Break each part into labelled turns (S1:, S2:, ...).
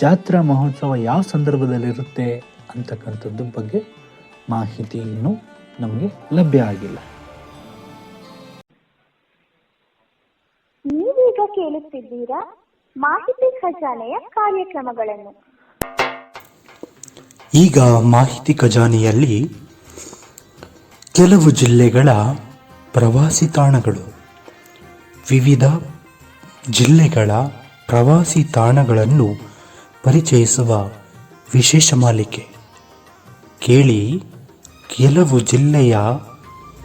S1: ಜಾತ್ರಾ ಮಹೋತ್ಸವ ಯಾವ ಸಂದರ್ಭದಲ್ಲಿರುತ್ತೆ ಅಂತಕ್ಕಂಥದ್ದು ಬಗ್ಗೆ ಮಾಹಿತಿ ಇನ್ನೂ ನಮಗೆ ಲಭ್ಯ ಆಗಿಲ್ಲ.
S2: ನೀವೀಗ ಕೇಳುತ್ತಿದ್ದೀರಾ ಮಾಹಿತಿ ಖಜಾನೆಯ ಕಾರ್ಯಕ್ರಮಗಳನ್ನು.
S3: ಈಗ ಮಾಹಿತಿ ಖಜಾನೆಯಲ್ಲಿ ಕೆಲವು ಜಿಲ್ಲೆಗಳ ಪ್ರವಾಸಿ ತಾಣಗಳು ವಿವಿಧ ಜಿಲ್ಲೆಗಳ ಪ್ರವಾಸಿ ತಾಣಗಳನ್ನು ಪರಿಚಯಿಸುವ ವಿಶೇಷ ಮಾಲಿಕೆ. ಕೇಳಿ ಕೆಲವು ಜಿಲ್ಲೆಯ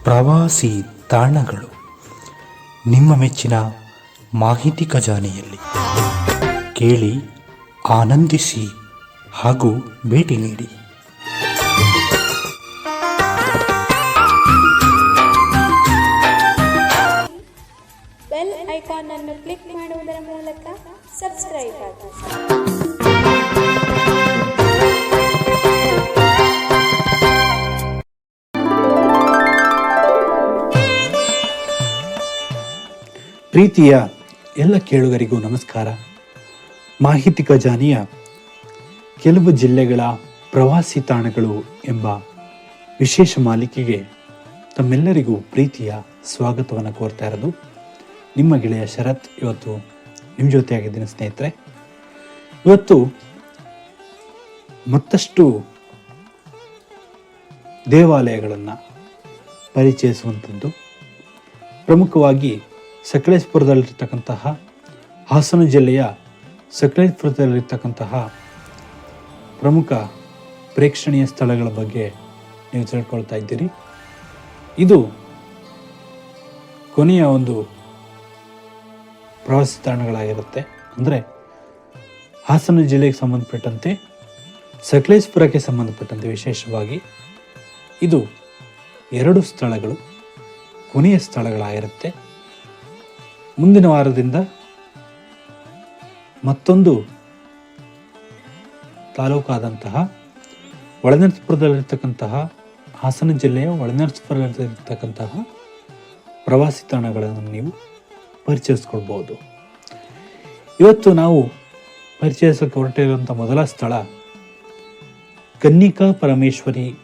S3: ಪ್ರವಾಸಿ ತಾಣಗಳು. ನಿಮ್ಮ ಮೆಚ್ಚಿನ ಮಾಹಿತಿ ಖಜಾನೆಯಲ್ಲಿ. ಕೇಳಿ ಆನಂದಿಸಿ ಹಾಗೂ ಭೇಟಿ ನೀಡಿ.
S1: ಪ್ರೀತಿಯ ಎಲ್ಲ ಕೇಳುಗರಿಗೂ ನಮಸ್ಕಾರ. ಮಾಹಿತಿ ಖಜಾನಿಯ ಕೆಲವು ಜಿಲ್ಲೆಗಳ ಪ್ರವಾಸಿ ತಾಣಗಳು ಎಂಬ ವಿಶೇಷ ಮಾಲಿಕೆಗೆ ತಮ್ಮೆಲ್ಲರಿಗೂ ಪ್ರೀತಿಯ ಸ್ವಾಗತವನ್ನು ಕೋರ್ತಾ ಇರೋದು ನಿಮ್ಮ ಗೆಳೆಯ ಶರತ್ ಇವತ್ತು ನಿಮ್ಮ ಜೊತೆಯಾಗಿದ್ದೀನಿ ಸ್ನೇಹಿತರೆ. ಇವತ್ತು ಮತ್ತಷ್ಟು ದೇವಾಲಯಗಳನ್ನು ಪರಿಚಯಿಸುವಂಥದ್ದು. ಪ್ರಮುಖವಾಗಿ ಸಕಲೇಶ್ಪುರದಲ್ಲಿರ್ತಕ್ಕಂತಹ ಹಾಸನ ಜಿಲ್ಲೆಯ ಸಕಲೇಶ್ಪುರದಲ್ಲಿರ್ತಕ್ಕಂತಹ ಪ್ರಮುಖ ಪ್ರೇಕ್ಷಣೀಯ ಸ್ಥಳಗಳ ಬಗ್ಗೆ ನೀವು ತಿಳ್ಕೊಳ್ತಾ ಇದ್ದೀರಿ. ಇದು ಕೊನೆಯ ಒಂದು ಪ್ರವಾಸಿ ತಾಣಗಳಾಗಿರುತ್ತೆ. ಅಂದರೆ ಹಾಸನ ಜಿಲ್ಲೆಗೆ ಸಂಬಂಧಪಟ್ಟಂತೆ ಸಕಲೇಶ್ಪುರಕ್ಕೆ ಸಂಬಂಧಪಟ್ಟಂತೆ ವಿಶೇಷವಾಗಿ ಇದು ಎರಡು ಸ್ಥಳಗಳು, ಕೊನೆಯ ಸ್ಥಳಗಳಾಗಿರುತ್ತೆ. ಮುಂದಿನ ವಾರದಿಂದ ಮತ್ತೊಂದು ತಾಲೂಕಾದಂತಹ ಒಳನರಸೀಪುರದಲ್ಲಿರ್ತಕ್ಕಂತಹ ಹಾಸನ ಜಿಲ್ಲೆಯ ಒಳನರಸೀಪುರದಲ್ಲಿರ್ತಕ್ಕಂತಹ ಪ್ರವಾಸಿ ತಾಣಗಳನ್ನು ನೀವು ಪರಿಚಯಿಸ್ಕೊಳ್ಬೋದು. ಇವತ್ತು ನಾವು ಪರಿಚಯಿಸಕ್ಕೆ ಹೊರಟಿರುವಂಥ ಮೊದಲ ಸ್ಥಳ ಕನ್ನಿಕಾ ಪರಮೇಶ್ವರಿ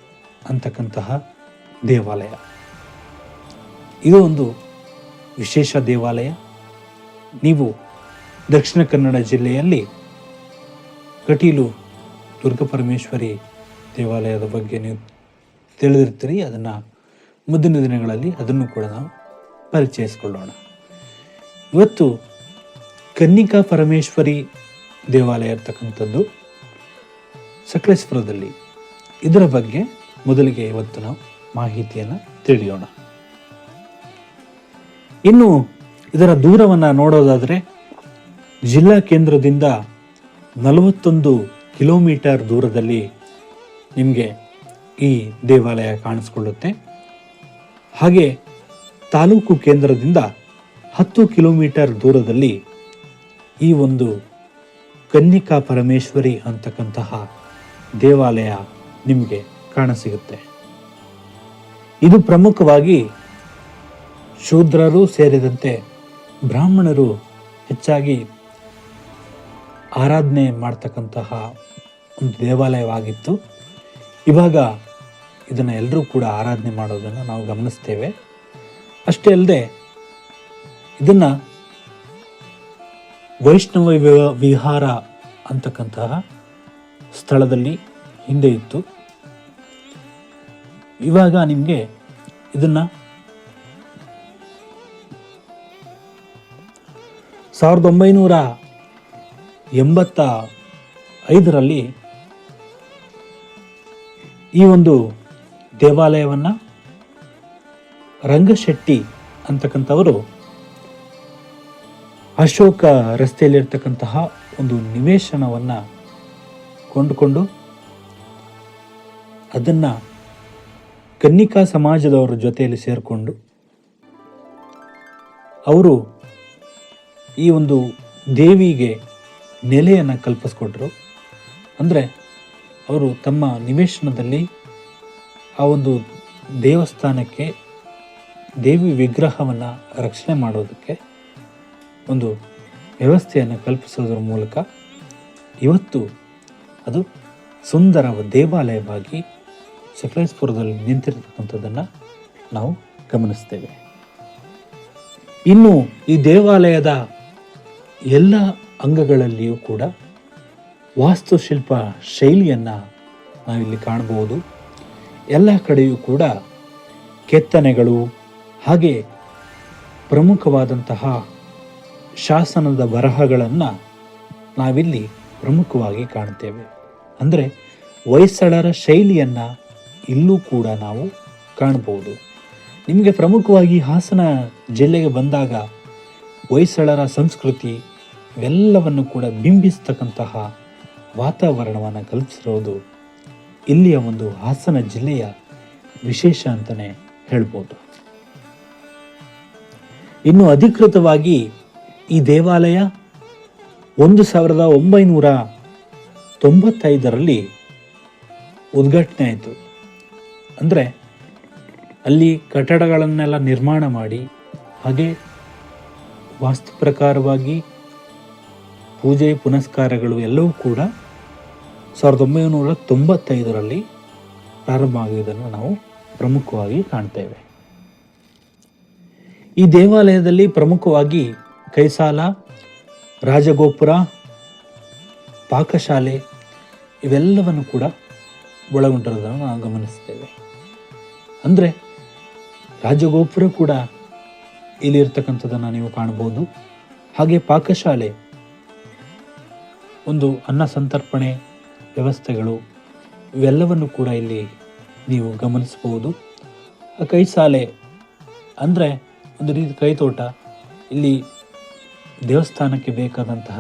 S1: ಅಂತಕ್ಕಂತಹ ದೇವಾಲಯ. ಇದು ಒಂದು ವಿಶೇಷ ದೇವಾಲಯ. ನೀವು ದಕ್ಷಿಣ ಕನ್ನಡ ಜಿಲ್ಲೆಯಲ್ಲಿ ಕಟೀಲು ದುರ್ಗಪರಮೇಶ್ವರಿ ದೇವಾಲಯದ ಬಗ್ಗೆ ನೀವು ತಿಳಿದಿರ್ತೀರಿ, ಅದನ್ನು ಮುಂದಿನ ದಿನಗಳಲ್ಲಿ ಅದನ್ನು ಕೂಡ ನಾವು ಪರಿಚಯಿಸಿಕೊಳ್ಳೋಣ. ಇವತ್ತು ಕನ್ನಿಕಾ ಪರಮೇಶ್ವರಿ ದೇವಾಲಯ ಇರ್ತಕ್ಕಂಥದ್ದು ಸಕಲೇಶ್ಪುರದಲ್ಲಿ. ಇದರ ಬಗ್ಗೆ ಮೊದಲಿಗೆ ಇವತ್ತು ನಾವು ಮಾಹಿತಿಯನ್ನು ತಿಳಿಯೋಣ. ಇನ್ನು ಇದರ ದೂರವನ್ನು ನೋಡೋದಾದರೆ ಜಿಲ್ಲಾ ಕೇಂದ್ರದಿಂದ ನಲವತ್ತೊಂದು ಕಿಲೋಮೀಟರ್ ದೂರದಲ್ಲಿ ನಿಮಗೆ ಈ ದೇವಾಲಯ ಕಾಣಿಸ್ಕೊಳ್ಳುತ್ತೆ. ಹಾಗೆ ತಾಲೂಕು ಕೇಂದ್ರದಿಂದ ಹತ್ತು ಕಿಲೋಮೀಟರ್ ದೂರದಲ್ಲಿ ಈ ಒಂದು ಕನ್ನಿಕಾ ಪರಮೇಶ್ವರಿ ಅಂತಕ್ಕಂತಹ ದೇವಾಲಯ ನಿಮಗೆ ಕಾಣಸಿಗುತ್ತೆ. ಇದು ಪ್ರಮುಖವಾಗಿ ಶೂದ್ರರು ಸೇರಿದಂತೆ ಬ್ರಾಹ್ಮಣರು ಹೆಚ್ಚಾಗಿ ಆರಾಧನೆ ಮಾಡ್ತಕ್ಕಂತಹ ಒಂದು ದೇವಾಲಯವಾಗಿತ್ತು. ಇವಾಗ ಇದನ್ನು ಎಲ್ಲರೂ ಕೂಡ ಆರಾಧನೆ ಮಾಡೋದನ್ನು ನಾವು ಗಮನಿಸ್ತೇವೆ. ಅಷ್ಟೇ ಅಲ್ಲದೆ ಇದನ್ನು ವೈಷ್ಣವ ವಿಹಾರ ಅಂತಕ್ಕಂತಹ ಸ್ಥಳದಲ್ಲಿ ಹಿಂದೆ ಇತ್ತು. ಇವಾಗ ನಿಮಗೆ ಇದನ್ನು ಸಾವಿರದ ಒಂಬೈನೂರ ಎಂಬತ್ತ ಐದರಲ್ಲಿ ಈ ಒಂದು ದೇವಾಲಯವನ್ನು ರಂಗಶೆಟ್ಟಿ ಅಂತಕ್ಕಂಥವರು ಅಶೋಕ ರಸ್ತೆಯಲ್ಲಿರ್ತಕ್ಕಂತಹ ಒಂದು ನಿವೇಶನವನ್ನು ಕೊಂಡುಕೊಂಡು ಅದನ್ನು ಕನ್ನಿಕಾ ಸಮಾಜದವರ ಜೊತೆಯಲ್ಲಿ ಸೇರಿಕೊಂಡು ಅವರು ಈ ಒಂದು ದೇವಿಗೆ ನೆಲೆಯನ್ನು ಕಲ್ಪಿಸ್ಕೊಟ್ರು. ಅಂದರೆ ಅವರು ತಮ್ಮ ನಿವೇಶನದಲ್ಲಿ ಆ ಒಂದು ದೇವಸ್ಥಾನಕ್ಕೆ ದೇವಿ ವಿಗ್ರಹವನ್ನು ರಕ್ಷಣೆ ಮಾಡೋದಕ್ಕೆ ಒಂದು ವ್ಯವಸ್ಥೆಯನ್ನು ಕಲ್ಪಿಸೋದ್ರ ಮೂಲಕ ಇವತ್ತು ಅದು ಸುಂದರ ದೇವಾಲಯವಾಗಿ ಸಕಲೇಶ್ಪುರದಲ್ಲಿ ನಿಂತಿರತಕ್ಕಂಥದ್ದನ್ನು ನಾವು ಗಮನಿಸ್ತೇವೆ. ಇನ್ನು ಈ ದೇವಾಲಯದ ಎಲ್ಲ ಅಂಗಗಳಲ್ಲಿಯೂ ಕೂಡ ವಾಸ್ತುಶಿಲ್ಪ ಶೈಲಿಯನ್ನು ನಾವಿಲ್ಲಿ ಕಾಣಬಹುದು ಎಲ್ಲ ಕಡೆಯೂ ಕೂಡ ಕೆತ್ತನೆಗಳು ಹಾಗೆ ಪ್ರಮುಖವಾದಂತಹ ಶಾಸನದ ಬರಹಗಳನ್ನು ನಾವಿಲ್ಲಿ ಪ್ರಮುಖವಾಗಿ ಕಾಣ್ತೇವೆ. ಅಂದರೆ ಹೊಯ್ಸಳರ ಶೈಲಿಯನ್ನು ಇಲ್ಲೂ ಕೂಡ ನಾವು ಕಾಣಬಹುದು ನಿಮಗೆ ಪ್ರಮುಖವಾಗಿ ಹಾಸನ ಜಿಲ್ಲೆಗೆ ಬಂದಾಗ ಹೊಯ್ಸಳರ ಸಂಸ್ಕೃತಿ ಇವೆಲ್ಲವನ್ನು ಕೂಡ ಬಿಂಬಿಸ್ತಕ್ಕಂತಹ ವಾತಾವರಣವನ್ನು ಕಲ್ಪಿಸಿರೋದು ಇಲ್ಲಿಯ ಒಂದು ಹಾಸನ ಜಿಲ್ಲೆಯ ವಿಶೇಷ ಅಂತಲೇ ಹೇಳ್ಬೋದು. ಇನ್ನು ಅಧಿಕೃತವಾಗಿ ಈ ದೇವಾಲಯ ಒಂದು ಸಾವಿರದ ಒಂಬೈನೂರ ತೊಂಬತ್ತೈದರಲ್ಲಿ ಉದ್ಘಾಟನೆ ಆಯಿತು. ಅಂದರೆ ಅಲ್ಲಿ ಕಟ್ಟಡಗಳನ್ನೆಲ್ಲ ನಿರ್ಮಾಣ ಮಾಡಿ ಹಾಗೆ ವಾಸ್ತು ಪ್ರಕಾರವಾಗಿ ಪೂಜೆ ಪುನಸ್ಕಾರಗಳು ಎಲ್ಲವೂ ಕೂಡ ಸಾವಿರದ ಒಂಬೈನೂರ ತೊಂಬತ್ತೈದರಲ್ಲಿ ಪ್ರಾರಂಭ ಆಗಿದ್ದನ್ನು ನಾವು ಪ್ರಮುಖವಾಗಿ ಕಾಣ್ತೇವೆ. ಈ ದೇವಾಲಯದಲ್ಲಿ ಪ್ರಮುಖವಾಗಿ ಕೈಸಾಲ, ರಾಜಗೋಪುರ, ಪಾಕಶಾಲೆ ಇವೆಲ್ಲವನ್ನು ಕೂಡ ಒಳಗೊಂಡಿರೋದನ್ನು ನಾವು ಗಮನಿಸ್ತೇವೆ. ಅಂದರೆ ರಾಜಗೋಪುರ ಕೂಡ ಇಲ್ಲಿ ಇರ್ತಕ್ಕಂಥದ್ದನ್ನು ನೀವು ಕಾಣ್ಬೋದು ಹಾಗೆ ಪಾಕಶಾಲೆ ಒಂದು ಅನ್ನ ಸಂತರ್ಪಣೆ ವ್ಯವಸ್ಥೆಗಳು ಇವೆಲ್ಲವನ್ನು ಕೂಡ ಇಲ್ಲಿ ನೀವು ಗಮನಿಸಬಹುದು. ಆ ಕೈಸಾಲೆ ಅಂದರೆ ಒಂದು ರೀತಿ ಕೈತೋಟ ಇಲ್ಲಿ ದೇವಸ್ಥಾನಕ್ಕೆ ಬೇಕಾದಂತಹ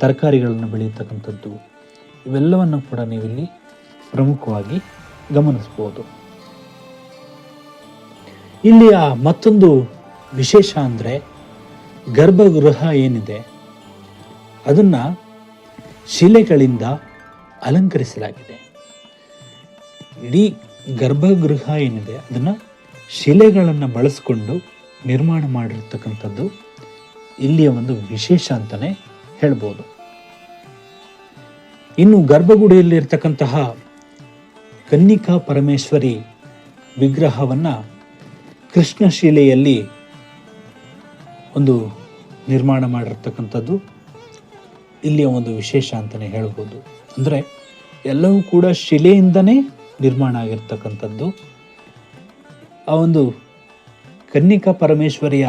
S1: ತರಕಾರಿಗಳನ್ನು ಬೆಳೆಯತಕ್ಕಂಥದ್ದು. ಇವೆಲ್ಲವನ್ನು ಕೂಡ ನೀವಿಲ್ಲಿ ಪ್ರಮುಖವಾಗಿ ಗಮನಿಸ್ಬೋದು ಇಲ್ಲಿಯ ಮತ್ತೊಂದು ವಿಶೇಷ ಅಂದರೆ ಗರ್ಭಗೃಹ ಏನಿದೆ, ಅದನ್ನು ಶಿಲೆಗಳಿಂದ ಅಲಂಕರಿಸಲಾಗಿದೆ. ಇಡೀ ಗರ್ಭಗೃಹ ಏನಿದೆ, ಅದನ್ನು ಶಿಲೆಗಳನ್ನು ಬಳಸಿಕೊಂಡು ನಿರ್ಮಾಣ ಮಾಡಿರ್ತಕ್ಕಂಥದ್ದು ಇಲ್ಲಿಯ ಒಂದು ವಿಶೇಷ ಅಂತಲೇ ಹೇಳ್ಬೋದು. ಇನ್ನು ಗರ್ಭಗುಡಿಯಲ್ಲಿರ್ತಕ್ಕಂತಹ ಕನ್ನಿಕಾ ಪರಮೇಶ್ವರಿ ವಿಗ್ರಹವನ್ನು ಕೃಷ್ಣಶಿಲೆಯಲ್ಲಿ ಒಂದು ನಿರ್ಮಾಣ ಮಾಡಿರ್ತಕ್ಕಂಥದ್ದು. ಇಲ್ಲಿಯ ಒಂದು ವಿಶೇಷ ಅಂತಲೇ ಹೇಳ್ಬೋದು. ಅಂದರೆ ಎಲ್ಲವೂ ಕೂಡ ಶಿಲೆಯಿಂದನೇ ನಿರ್ಮಾಣ ಆಗಿರ್ತಕ್ಕಂಥದ್ದು. ಆ ಒಂದು ಕನ್ನಿಕಾ ಪರಮೇಶ್ವರಿಯ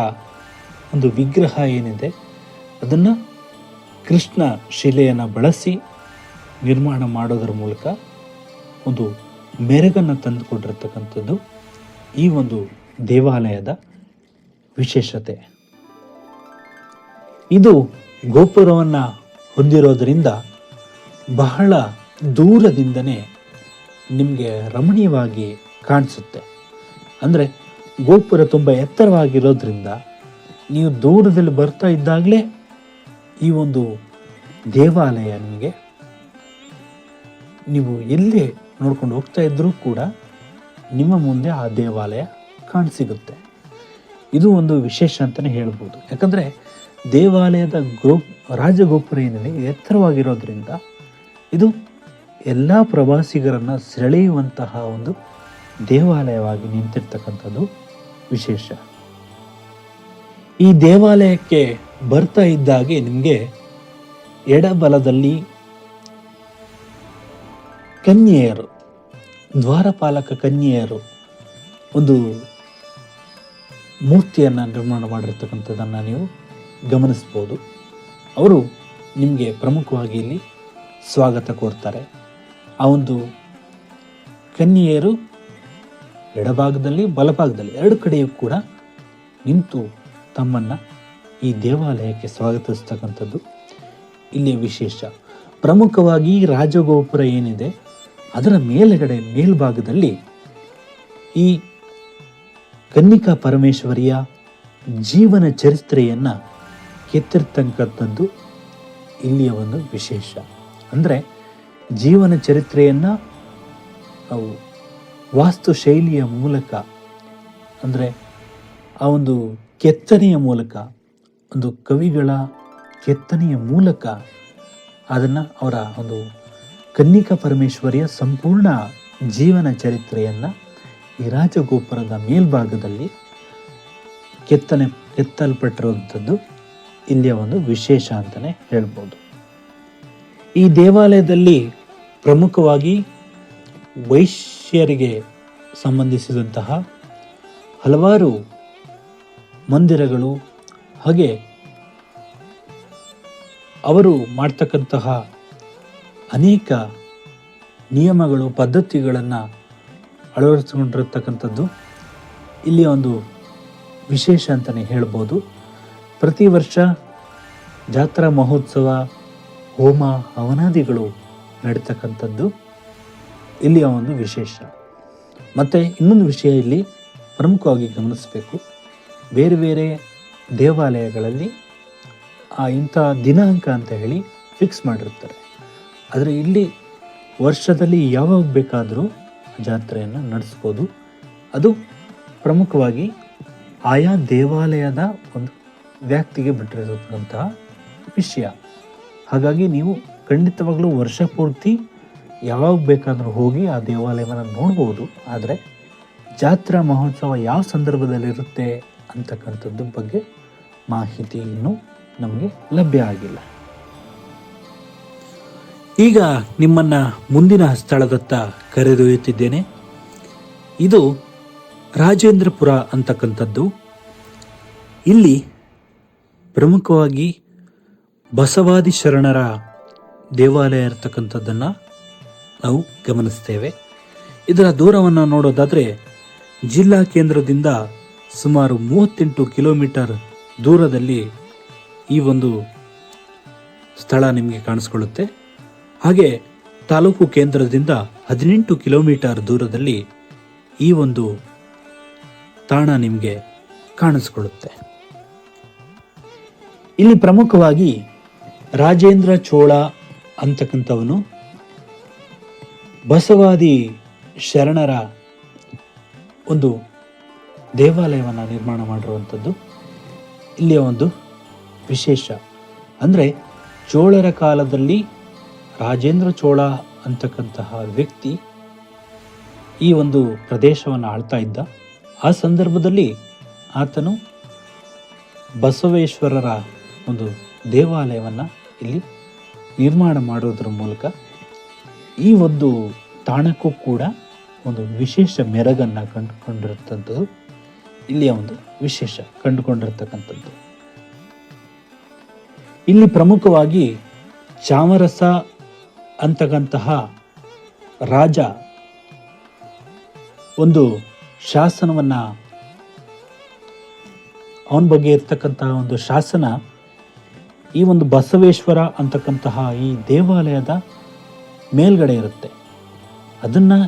S1: ಒಂದು ವಿಗ್ರಹ ಏನಿದೆ, ಅದನ್ನು ಕೃಷ್ಣ ಶಿಲೆಯನ್ನು ಬಳಸಿ ನಿರ್ಮಾಣ ಮಾಡೋದರ ಮೂಲಕ ಒಂದು ಮೆರಗನ್ನು ತಂದುಕೊಂಡಿರ್ತಕ್ಕಂಥದ್ದು ಈ ಒಂದು ದೇವಾಲಯದ ವಿಶೇಷತೆ. ಇದು ಗೋಪುರವನ್ನು ಹೊಂದಿರೋದರಿಂದ ಬಹಳ ದೂರದಿಂದನೇ ನಿಮಗೆ ರಮಣೀಯವಾಗಿ ಕಾಣಿಸುತ್ತೆ. ಅಂದರೆ ಗೋಪುರ ತುಂಬ ಎತ್ತರವಾಗಿರೋದ್ರಿಂದ ನೀವು ದೂರದಲ್ಲಿ ಬರ್ತಾ ಇದ್ದಾಗಲೇ ಈ ಒಂದು ದೇವಾಲಯ ನಿಮಗೆ ನೀವು ಎಲ್ಲೇ ನೋಡ್ಕೊಂಡು ಹೋಗ್ತಾ ಇದ್ದರೂ ಕೂಡ ನಿಮ್ಮ ಮುಂದೆ ಆ ದೇವಾಲಯ ಕಾಣಸಿಗುತ್ತೆ ಇದು ಒಂದು ವಿಶೇಷ ಅಂತಲೇ ಹೇಳ್ಬೋದು. ಯಾಕಂದರೆ ದೇವಾಲಯದ ಗೋ, ರಾಜಗೋಪುರ ಏನಿದೆ, ಎತ್ತರವಾಗಿರೋದ್ರಿಂದ ಇದು ಎಲ್ಲ ಪ್ರವಾಸಿಗರನ್ನು ಸೆಳೆಯುವಂತಹ ಒಂದು ದೇವಾಲಯವಾಗಿ ನಿಂತಿರ್ತಕ್ಕಂಥದ್ದು ವಿಶೇಷ. ಈ ದೇವಾಲಯಕ್ಕೆ ಬರ್ತಾ ಇದ್ದಾಗೆ ನಿಮಗೆ ಎಡಬಲದಲ್ಲಿ ಕನ್ಯೆಯರು, ದ್ವಾರಪಾಲಕ ಕನ್ಯೆಯರು ಒಂದು ಮೂರ್ತಿಯನ್ನು ನಿರ್ಮಾಣ ಮಾಡಿರ್ತಕ್ಕಂಥದ್ದನ್ನು ನೀವು ಗಮನಿಸ್ಬೋದು. ಅವರು ನಿಮಗೆ ಪ್ರಮುಖವಾಗಿ ಇಲ್ಲಿ ಸ್ವಾಗತ ಕೋರ್ತಾರೆ. ಆ ಒಂದು ಕನ್ಯೆಯರು ಎಡಭಾಗದಲ್ಲಿ, ಬಲಭಾಗದಲ್ಲಿ ಎರಡು ಕಡೆಯೂ ಕೂಡ ನಿಂತು ತಮ್ಮನ್ನು ಈ ದೇವಾಲಯಕ್ಕೆ ಸ್ವಾಗತಿಸ್ತಕ್ಕಂಥದ್ದು. ಇಲ್ಲಿ ವಿಶೇಷ. ಪ್ರಮುಖವಾಗಿ ರಾಜಗೋಪುರ ಏನಿದೆ, ಅದರ ಮೇಲುಗಡೆ ಮೇಲ್ಭಾಗದಲ್ಲಿ ಈ ಕನ್ನಿಕಾ ಪರಮೇಶ್ವರಿಯ ಜೀವನ ಚರಿತ್ರೆಯನ್ನು ಕೆತ್ತಿರ್ತಕ್ಕಂಥದ್ದು ಇಲ್ಲಿಯ ಒಂದು ವಿಶೇಷ. ಅಂದರೆ ಜೀವನ ಚರಿತ್ರೆಯನ್ನು ವಾಸ್ತು ಶೈಲಿಯ ಮೂಲಕ, ಅಂದರೆ ಆ ಒಂದು ಕೆತ್ತನೆಯ ಮೂಲಕ, ಒಂದು ಕವಿಗಳ ಕೆತ್ತನೆಯ ಮೂಲಕ ಅದನ್ನು ಅವರ ಒಂದು ಕನ್ನಿಕಾ ಪರಮೇಶ್ವರಿಯ ಸಂಪೂರ್ಣ ಜೀವನ ಚರಿತ್ರೆಯನ್ನು ಈ ರಾಜಗೋಪುರದ ಮೇಲ್ಭಾಗದಲ್ಲಿ ಕೆತ್ತನೆ, ಕೆತ್ತಲ್ಪಟ್ಟಿರುವಂಥದ್ದು ಇಲ್ಲಿಯ ಒಂದು ವಿಶೇಷ ಅಂತಲೇ ಹೇಳ್ಬೋದು. ಈ ದೇವಾಲಯದಲ್ಲಿ ಪ್ರಮುಖವಾಗಿ ವೈಶ್ಯರಿಗೆ ಸಂಬಂಧಿಸಿದಂತಹ ಹಲವಾರು ಮಂದಿರಗಳು ಹಾಗೆ ಅವರು ಮಾಡ್ತಕ್ಕಂತಹ ಅನೇಕ ನಿಯಮಗಳು, ಪದ್ಧತಿಗಳನ್ನು ಅಳವಡಿಸಿಕೊಂಡಿರ್ತಕ್ಕಂಥದ್ದು. ಇಲ್ಲಿ ಒಂದು ವಿಶೇಷ ಅಂತಲೇ ಹೇಳ್ಬೋದು. ಪ್ರತಿ ವರ್ಷ ಜಾತ್ರಾ ಮಹೋತ್ಸವ, ಹೋಮ, ಹವನಾದಿಗಳು ನಡೀತಕ್ಕಂಥದ್ದು. ಇಲ್ಲಿಯ ಒಂದು ವಿಶೇಷ. ಮತ್ತು ಇನ್ನೊಂದು ವಿಷಯ ಇಲ್ಲಿ ಪ್ರಮುಖವಾಗಿ ಗಮನಿಸಬೇಕು. ಬೇರೆ ಬೇರೆ ದೇವಾಲಯಗಳಲ್ಲಿ ಆ ಇಂಥ ದಿನಾಂಕ ಅಂತ ಹೇಳಿ ಫಿಕ್ಸ್ ಮಾಡಿರ್ತಾರೆ. ಆದರೆ ಇಲ್ಲಿ ವರ್ಷದಲ್ಲಿ ಯಾವಾಗ ಬೇಕಾದರೂ ಜಾತ್ರೆಯನ್ನು ನಡೆಸ್ಬೋದು. ಅದು ಪ್ರಮುಖವಾಗಿ ಆಯಾ ದೇವಾಲಯದ ಒಂದು ವ್ಯಾಪ್ತಿಗೆ ಬಿಟ್ಟಿರತಕ್ಕಂತಹ ವಿಷಯ. ಹಾಗಾಗಿ ನೀವು ಖಂಡಿತವಾಗಲೂ ವರ್ಷ ಪೂರ್ತಿ ಯಾವಾಗ ಬೇಕಾದರೂ ಹೋಗಿ ಆ ದೇವಾಲಯವನ್ನು ನೋಡ್ಬೋದು. ಆದರೆ ಜಾತ್ರಾ ಮಹೋತ್ಸವ ಯಾವ ಸಂದರ್ಭದಲ್ಲಿರುತ್ತೆ ಅಂತಕ್ಕಂಥದ್ದು ಬಗ್ಗೆ ಮಾಹಿತಿ ಇನ್ನೂ ನಮಗೆ ಲಭ್ಯ ಆಗಿಲ್ಲ. ಈಗ ನಿಮ್ಮನ್ನು ಮುಂದಿನ ಸ್ಥಳದತ್ತ ಕರೆದೊಯ್ಯುತ್ತಿದ್ದೇನೆ. ಇದು ರಾಜೇಂದ್ರಪುರ ಅಂತಕ್ಕಂಥದ್ದು. ಇಲ್ಲಿ ಪ್ರಮುಖವಾಗಿ ಬಸವಾದಿ ಶರಣರ ದೇವಾಲಯ ಇರತಕ್ಕಂಥದ್ದನ್ನು ನಾವು ಗಮನಿಸ್ತೇವೆ. ಇದರ ದೂರವನ್ನು ನೋಡೋದಾದರೆ ಜಿಲ್ಲಾ ಕೇಂದ್ರದಿಂದ ಸುಮಾರು ಮೂವತ್ತೆಂಟು ಕಿಲೋಮೀಟರ್ ದೂರದಲ್ಲಿ ಈ ಒಂದು ಸ್ಥಳ ನಿಮಗೆ ಕಾಣಿಸ್ಕೊಳ್ಳುತ್ತೆ. ಹಾಗೆ ತಾಲೂಕು ಕೇಂದ್ರದಿಂದ ಹದಿನೆಂಟು ಕಿಲೋಮೀಟರ್ ದೂರದಲ್ಲಿ ಈ ಒಂದು ತಾಣ ನಿಮಗೆ ಕಾಣಿಸ್ಕೊಳ್ಳುತ್ತೆ. ಇಲ್ಲಿ ಪ್ರಮುಖವಾಗಿ ರಾಜೇಂದ್ರ ಚೋಳ ಅಂತಕ್ಕಂಥವನು ಬಸವಾದಿ ಶರಣರ ಒಂದು ದೇವಾಲಯವನ್ನು ನಿರ್ಮಾಣ ಮಾಡಿರುವಂಥದ್ದು. ಇಲ್ಲಿಯ ಒಂದು ವಿಶೇಷ. ಅಂದರೆ ಚೋಳರ ಕಾಲದಲ್ಲಿ ರಾಜೇಂದ್ರ ಚೋಳ ಅಂತಕ್ಕಂತಹ ವ್ಯಕ್ತಿ ಈ ಒಂದು ಪ್ರದೇಶವನ್ನು ಆಳ್ತಾ ಇದ್ದ. ಆ ಸಂದರ್ಭದಲ್ಲಿ ಆತನು ಬಸವೇಶ್ವರರ ಒಂದು ದೇವಾಲಯವನ್ನು ಇಲ್ಲಿ ನಿರ್ಮಾಣ ಮಾಡೋದ್ರ ಮೂಲಕ ಈ ಒಂದು ತಾಣಕ್ಕೂ ಕೂಡ ಒಂದು ವಿಶೇಷ ಮೆರಗನ್ನು ಕಂಡುಕೊಂಡಿರ್ತಂಥದ್ದು ಇಲ್ಲಿಯ ಒಂದು ವಿಶೇಷ ಕಂಡುಕೊಂಡಿರ್ತಕ್ಕಂಥದ್ದು. ಇಲ್ಲಿ ಪ್ರಮುಖವಾಗಿ ಚಾಮರಸ ಅಂತಕ್ಕಂತಹ ರಾಜ ಒಂದು ಶಾಸನವನ್ನು ಅವನ ಬಗ್ಗೆ ಇರ್ತಕ್ಕಂತಹ ಒಂದು ಶಾಸನ, ಈ ಒಂದು ಬಸವೇಶ್ವರ ಅಂತಕ್ಕಂತಹ ಈ ದೇವಾಲಯದ ಮೇಲ್ಗಡೆ ಇರುತ್ತೆ. ಅದನ್ನು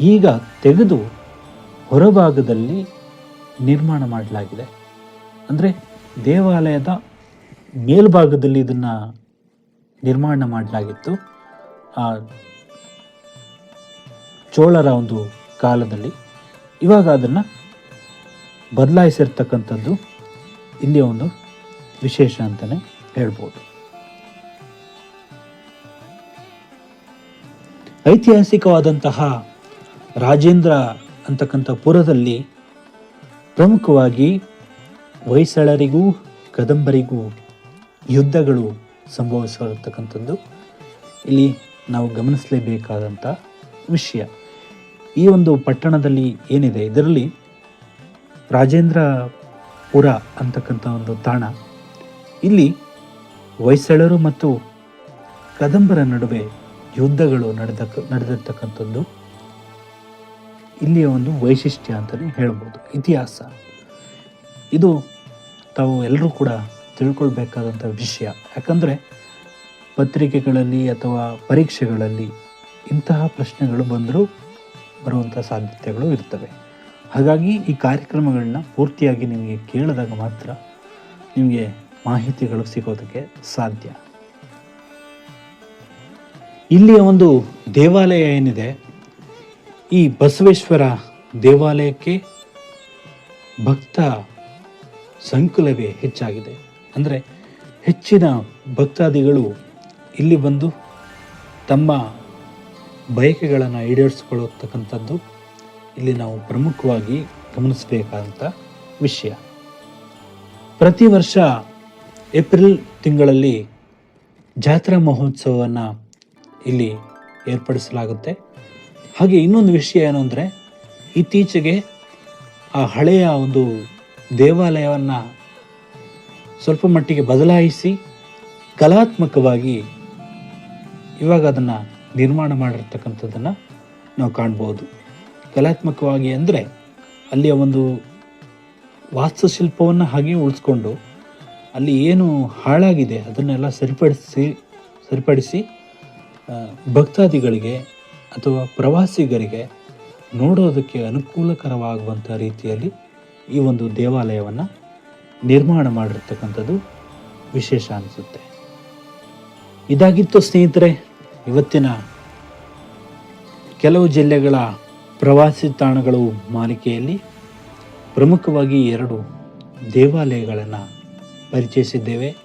S1: ಈಗ ತೆಗೆದು ಹೊರಭಾಗದಲ್ಲಿ ನಿರ್ಮಾಣ ಮಾಡಲಾಗಿದೆ. ಅಂದರೆ ದೇವಾಲಯದ ಮೇಲ್ಭಾಗದಲ್ಲಿ ಇದನ್ನು ನಿರ್ಮಾಣ ಮಾಡಲಾಗಿತ್ತು. ಆ ಚೋಳರ ಒಂದು ಕಾಲದಲ್ಲಿ ಇವಾಗ ಅದನ್ನು ಬದಲಾಯಿಸಿರ್ತಕ್ಕಂಥದ್ದು ಇಲ್ಲಿಯ ಒಂದು ವಿಶೇಷ ಅಂತಲೇ ಹೇಳ್ಬೋದು. ಐತಿಹಾಸಿಕವಾದಂತಹ ರಾಜೇಂದ್ರ ಅಂತಕ್ಕಂಥ ಪುರದಲ್ಲಿ ಪ್ರಮುಖವಾಗಿ ಹೊಯ್ಸಳರಿಗೂ ಕದಂಬರಿಗೂ ಯುದ್ಧಗಳು ಸಂಭವಿಸಿರತಕ್ಕಂಥದ್ದು ಇಲ್ಲಿ ನಾವು ಗಮನಿಸಲೇಬೇಕಾದಂಥ ವಿಷಯ. ಈ ಒಂದು ಪಟ್ಟಣದಲ್ಲಿ ಏನಿದೆ? ಇದರಲ್ಲಿ ರಾಜೇಂದ್ರಪುರ ಅಂತಕ್ಕಂಥ ಒಂದು ತಾಣ. ಇಲ್ಲಿ ಹೊಯ್ಸಳರು ಮತ್ತು ಕದಂಬರ ನಡುವೆ ಯುದ್ಧಗಳು ನಡೆದ ನಡೆದಿರ್ತಕ್ಕಂಥದ್ದು. ಇಲ್ಲಿಯ ಒಂದು ವೈಶಿಷ್ಟ್ಯ ಅಂತಲೇ ಹೇಳ್ಬೋದು. ಇತಿಹಾಸ. ಇದು ತಾವು ಎಲ್ಲರೂ ಕೂಡ ತಿಳ್ಕೊಳ್ಬೇಕಾದಂಥ ವಿಷಯ. ಯಾಕಂದರೆ ಪತ್ರಿಕೆಗಳಲ್ಲಿ ಅಥವಾ ಪರೀಕ್ಷೆಗಳಲ್ಲಿ ಇಂತಹ ಪ್ರಶ್ನೆಗಳು ಬಂದರೂ ಬರುವಂಥ ಸಾಧ್ಯತೆಗಳು ಇರ್ತವೆ. ಹಾಗಾಗಿ ಈ ಕಾರ್ಯಕ್ರಮಗಳನ್ನ ಪೂರ್ತಿಯಾಗಿ ನಿಮಗೆ ಕೇಳಿದಾಗ ಮಾತ್ರ ನಿಮಗೆ ಮಾಹಿತಿಗಳು ಸಿಗೋದಕ್ಕೆ ಸಾಧ್ಯ. ಇಲ್ಲಿಯ ಒಂದು ದೇವಾಲಯ ಏನಿದೆ, ಈ ಬಸವೇಶ್ವರ ದೇವಾಲಯಕ್ಕೆ ಭಕ್ತ ಸಂಕುಲವೇ ಹೆಚ್ಚಾಗಿದೆ. ಅಂದರೆ ಹೆಚ್ಚಿನ ಭಕ್ತಾದಿಗಳು ಇಲ್ಲಿ ಬಂದು ತಮ್ಮ ಬಯಕೆಗಳನ್ನು ಈಡೇರಿಸ್ಕೊಳ್ಳತಕ್ಕಂಥದ್ದು ಇಲ್ಲಿ ನಾವು ಪ್ರಮುಖವಾಗಿ ಗಮನಿಸಬೇಕಾದಂಥ ವಿಷಯ. ಪ್ರತಿ ವರ್ಷ ಏಪ್ರಿಲ್ ತಿಂಗಳಲ್ಲಿ ಜಾತ್ರಾ ಮಹೋತ್ಸವವನ್ನು ಇಲ್ಲಿ ಏರ್ಪಡಿಸಲಾಗುತ್ತೆ. ಹಾಗೆ ಇನ್ನೊಂದು ವಿಷಯ ಏನು ಅಂದರೆ, ಇತ್ತೀಚೆಗೆ ಆ ಹಳೆಯ ಒಂದು ದೇವಾಲಯವನ್ನು ಸ್ವಲ್ಪ ಮಟ್ಟಿಗೆ ಬದಲಾಯಿಸಿ ಕಲಾತ್ಮಕವಾಗಿ ಇವಾಗ ಅದನ್ನು ನಿರ್ಮಾಣ ಮಾಡಿರ್ತಕ್ಕಂಥದ್ದನ್ನು ನಾವು ಕಾಣ್ಬೋದು. ಕಲಾತ್ಮಕವಾಗಿ ಅಂದರೆ ಅಲ್ಲಿಯ ಒಂದು ವಾಸ್ತುಶಿಲ್ಪವನ್ನು ಹಾಗೆ ಉಳಿಸ್ಕೊಂಡು ಅಲ್ಲಿ ಏನು ಹಾಳಾಗಿದೆ ಅದನ್ನೆಲ್ಲ ಸರಿಪಡಿಸಿ ಸರಿಪಡಿಸಿ ಭಕ್ತಾದಿಗಳಿಗೆ ಅಥವಾ ಪ್ರವಾಸಿಗರಿಗೆ ನೋಡೋದಕ್ಕೆ ಅನುಕೂಲಕರವಾಗುವಂಥ ರೀತಿಯಲ್ಲಿ ಈ ಒಂದು ದೇವಾಲಯವನ್ನು ನಿರ್ಮಾಣ ಮಾಡಿರ್ತಕ್ಕಂಥದ್ದು ವಿಶೇಷ ಅನಿಸುತ್ತೆ. ಇದಾಗಿತ್ತು ಸ್ನೇಹಿತರೆ, ಇವತ್ತಿನ ಕೆಲವು ಜಿಲ್ಲೆಗಳ ಪ್ರವಾಸಿ ತಾಣಗಳು ಮಾಲಿಕೆಯಲ್ಲಿ ಪ್ರಮುಖವಾಗಿ ಎರಡು ದೇವಾಲಯಗಳನ್ನು ಪರಿಚಯಿಸಿದ್ದೇವೆ.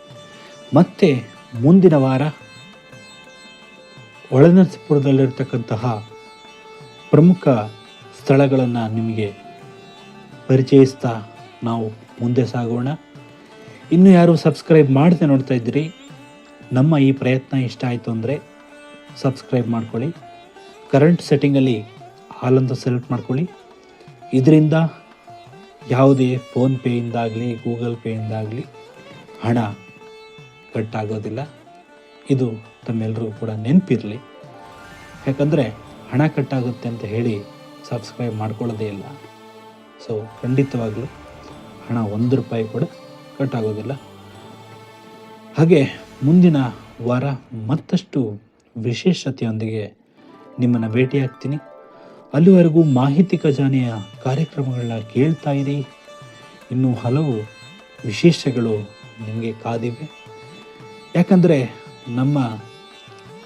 S1: ಮತ್ತೆ ಮುಂದಿನ ವಾರ ಒಳನರಸೀಪುರದಲ್ಲಿರ್ತಕ್ಕಂತಹ ಪ್ರಮುಖ ಸ್ಥಳಗಳನ್ನು ನಿಮಗೆ ಪರಿಚಯಿಸ್ತಾ ನಾವು ಮುಂದೆ ಸಾಗೋಣ. ಇನ್ನು ಯಾರು ಸಬ್ಸ್ಕ್ರೈಬ್ ಮಾಡದೆ ನೋಡ್ತಾ ಇದ್ದೀರಿ ನಮ್ಮ ಈ ಪ್ರಯತ್ನ ಇಷ್ಟ ಆಯಿತು ಅಂದರೆ ಸಬ್ಸ್ಕ್ರೈಬ್ ಮಾಡ್ಕೊಳ್ಳಿ. ಕರೆಂಟ್ ಸೆಟ್ಟಿಂಗಲ್ಲಿ ಹಾಲಂತ ಸೆಲೆಕ್ಟ್ ಮಾಡ್ಕೊಳ್ಳಿ. ಇದರಿಂದ ಯಾವುದೇ ಫೋನ್ಪೇಯಿಂದಾಗಲಿ ಗೂಗಲ್ ಪೇಯಿಂದಾಗಲಿ ಹಣ ಕಟ್ಟಾಗೋದಿಲ್ಲ. ಇದು ತಮ್ಮೆಲ್ಲರಿಗೂ ಕೂಡ ನೆನಪಿರಲಿ. ಯಾಕಂದರೆ ಹಣ ಕಟ್ಟಾಗುತ್ತೆ ಅಂತ ಹೇಳಿ ಸಬ್ಸ್ಕ್ರೈಬ್ ಮಾಡ್ಕೊಳ್ಳೋದೇ ಇಲ್ಲ. ಸೊ ಖಂಡಿತವಾಗಲೂ ಹಣ ಒಂದು ರೂಪಾಯಿ ಕೂಡ ಕಟ್ಟಾಗೋದಿಲ್ಲ. ಹಾಗೆ ಮುಂದಿನ ವಾರ ಮತ್ತಷ್ಟು ವಿಶೇಷತೆಯೊಂದಿಗೆ ನಿಮ್ಮನ್ನು ಭೇಟಿಯಾಗ್ತೀನಿ. ಅಲ್ಲಿವರೆಗೂ ಮಾಹಿತಿ ಖಜಾನೆಯ ಕಾರ್ಯಕ್ರಮಗಳನ್ನ ಕೇಳ್ತಾ ಇರಿ. ಇನ್ನೂ ಹಲವು ವಿಶೇಷಗಳು ನಿಮಗೆ ಕಾದಿವೆ. ಯಾಕಂದರೆ ನಮ್ಮ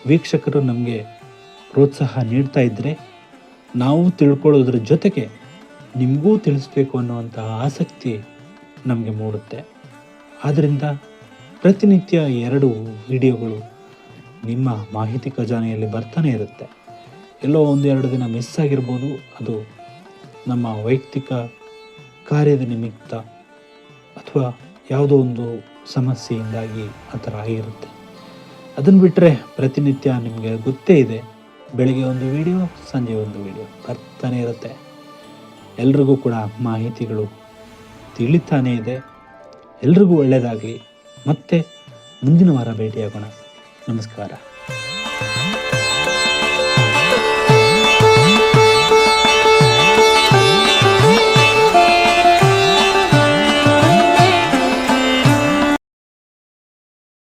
S1: ವೀಕ್ಷಕರು ನಮಗೆ ಪ್ರೋತ್ಸಾಹ ನೀಡ್ತಾ ಇದ್ದರೆ ನಾವು ತಿಳ್ಕೊಳ್ಳೋದ್ರ ಜೊತೆಗೆ ನಿಮಗೂ ತಿಳಿಸ್ಬೇಕು ಅನ್ನುವಂತಹ ಆಸಕ್ತಿ ನಮಗೆ ಮೂಡುತ್ತೆ. ಆದ್ದರಿಂದ ಪ್ರತಿನಿತ್ಯ ಎರಡು ವಿಡಿಯೋಗಳು ನಿಮ್ಮ ಮಾಹಿತಿ ಖಜಾನೆಯಲ್ಲಿ ಬರ್ತಾನೆ ಇರುತ್ತೆ. ಎಲ್ಲೋ ಒಂದೆರಡು ದಿನ ಮಿಸ್ ಆಗಿರ್ಬೋದು, ಅದು ನಮ್ಮ ವೈಯಕ್ತಿಕ ಕಾರ್ಯದ ನಿಮಿತ್ತ ಅಥವಾ ಯಾವುದೋ ಒಂದು ಸಮಸ್ಯೆಯಿಂದಾಗಿ ಆ ಥರ ಆಗಿರುತ್ತೆ. ಅದನ್ನು ಬಿಟ್ಟರೆ ಪ್ರತಿನಿತ್ಯ ನಿಮಗೆ ಗೊತ್ತೇ ಇದೆ, ಬೆಳಿಗ್ಗೆ ಒಂದು ವಿಡಿಯೋ, ಸಂಜೆ ಒಂದು ವಿಡಿಯೋ ಬರ್ತಾನೆ ಇರುತ್ತೆ. ಎಲ್ರಿಗೂ ಕೂಡ ಮಾಹಿತಿಗಳು ತಿಳಿತಾನೇ ಇದೆ. ಎಲ್ರಿಗೂ ಒಳ್ಳೆಯದಾಗಲಿ ಮತ್ತೆ ಮುಂದಿನ ವಾರ ಭೇಟಿಯಾಗೋಣ. ನಮಸ್ಕಾರ.